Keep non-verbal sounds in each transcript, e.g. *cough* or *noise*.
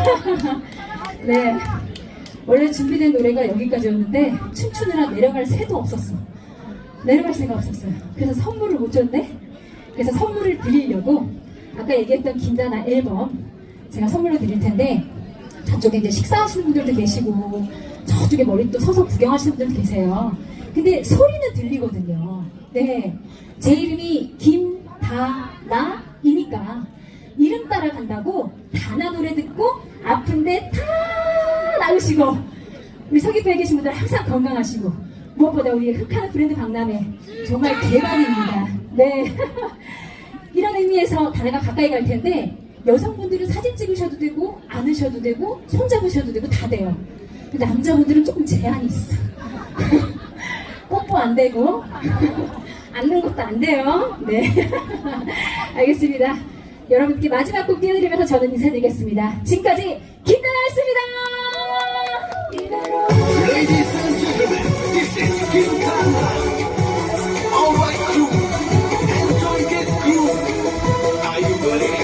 *laughs* 네. 원래 준비된 노래가 여기까지였는데 춤추느라 내려갈 새도 없었어. 내려갈 새가 없었어요. 그래서 선물을 못 줬네. 그래서 선물을 드리려고 아까 얘기했던 김다나 앨범 제가 선물로 드릴 텐데 저쪽에 이제 식사하시는 분들도 계시고 저쪽에 머리 또 서서 구경하시는 분들도 계세요. 근데 소리는 들리거든요. 네. 제 이름이 김다나이니까 이름 따라간다고 다나 노래 듣고 아픈데 다 나으시고 우리 서귀포에 계신 분들 항상 건강하시고 무엇보다 우리 흑하는 브랜드 박람회 정말 대박입니다. 네. *laughs* 이런 의미에서 다나가 가까이 갈 텐데 여성분들은 사진 찍으셔도 되고 안으셔도 되고 손 잡으셔도 되고 다 돼요. 근데 남자분들은 조금 제한이 있어. *laughs* 뽀뽀 안 되고 *laughs* 앉는 것도 안 돼요. 네. 알겠습니다. 여러분께 마지막 곡 띄워드리면서 저는 인사드리겠습니다. 지금까지 김다나였습니다. Ready?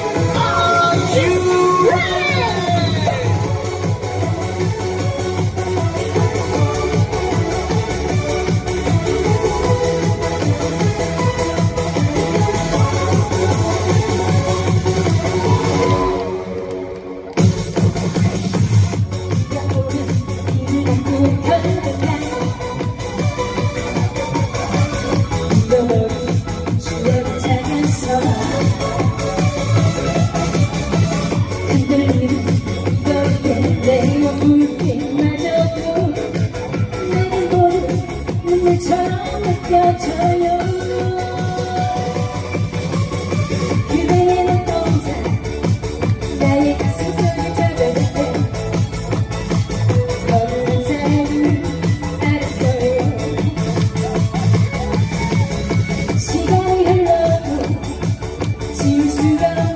알았어요. 시간이 흘러도 지울 수가 없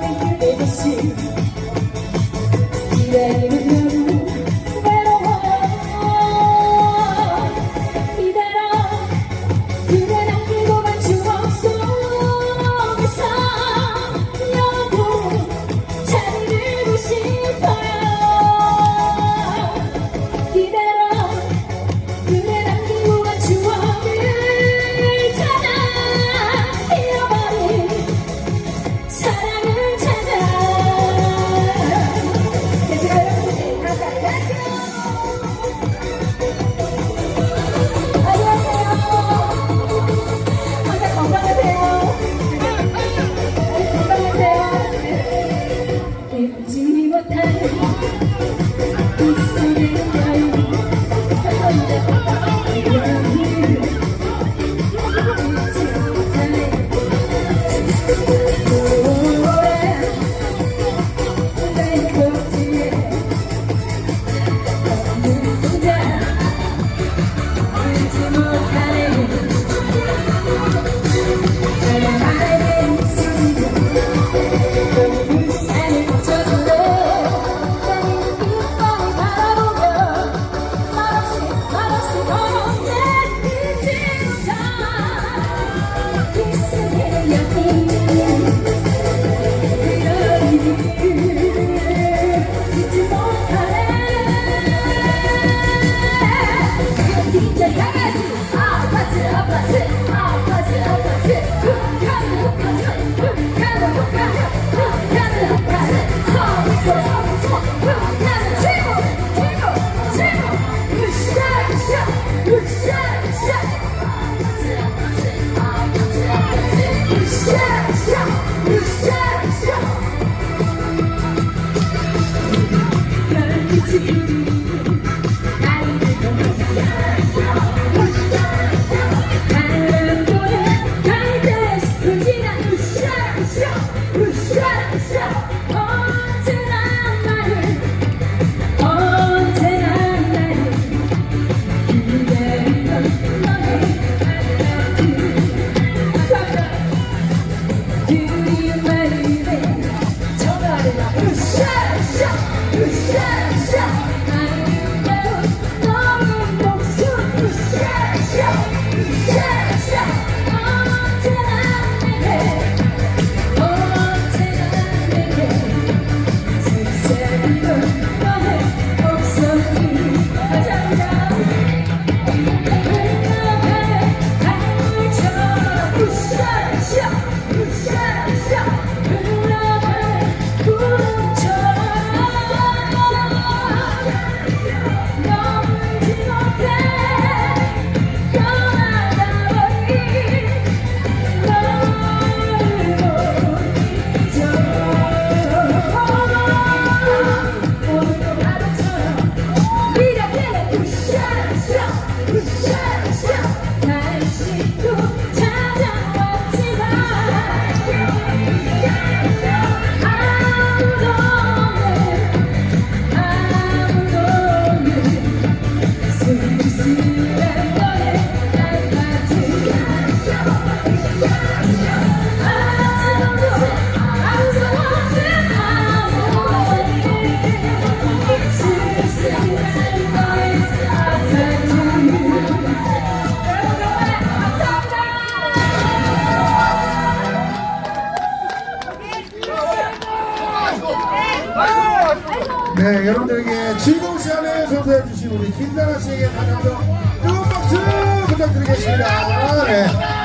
Yeah. *laughs* see. 네, 여러분들에게 즐거운 시간을 선사해 주신 우리 김다나 씨에게 다시 한번 뜨거운 박수 부탁드리겠습니다. 네.